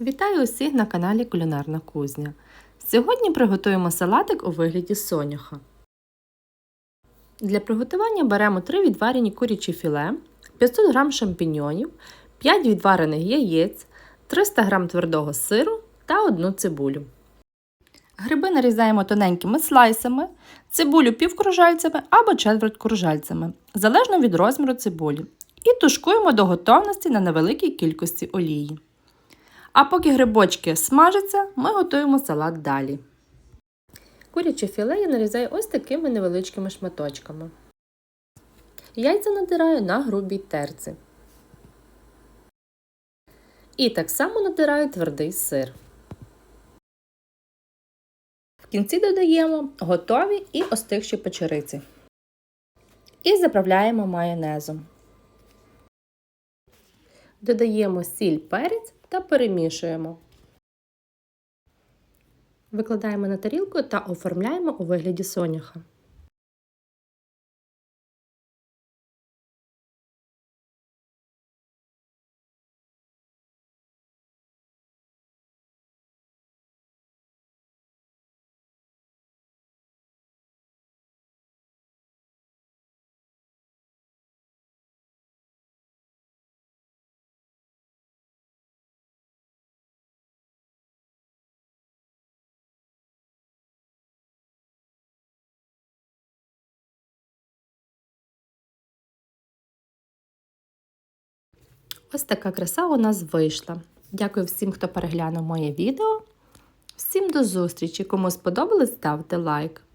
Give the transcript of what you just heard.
Вітаю усіх на каналі Кулінарна Кузня. Сьогодні приготуємо салатик у вигляді соняха. Для приготування беремо 3 відварені курячі філе, 500 г шампіньйонів, 5 відварених яєць, 300 г твердого сиру та 1 цибулю. Гриби нарізаємо тоненькими слайсами, цибулю півкружальцями або четверть кружальцями, залежно від розміру цибулі, і тушкуємо до готовності на невеликій кількості олії. А поки грибочки смажаться, ми готуємо салат далі. Куряче філе я нарізаю ось такими невеличкими шматочками. Яйця натираю на грубій терці. І так само натираю твердий сир. В кінці додаємо готові і остигші печериці. І заправляємо майонезом. Додаємо сіль перець та перемішуємо. Викладаємо на тарілку та оформляємо у вигляді соняха. Ось така краса у нас вийшла. Дякую всім, хто переглянув моє відео. Всім до зустрічі! Кому сподобалось, ставте лайк.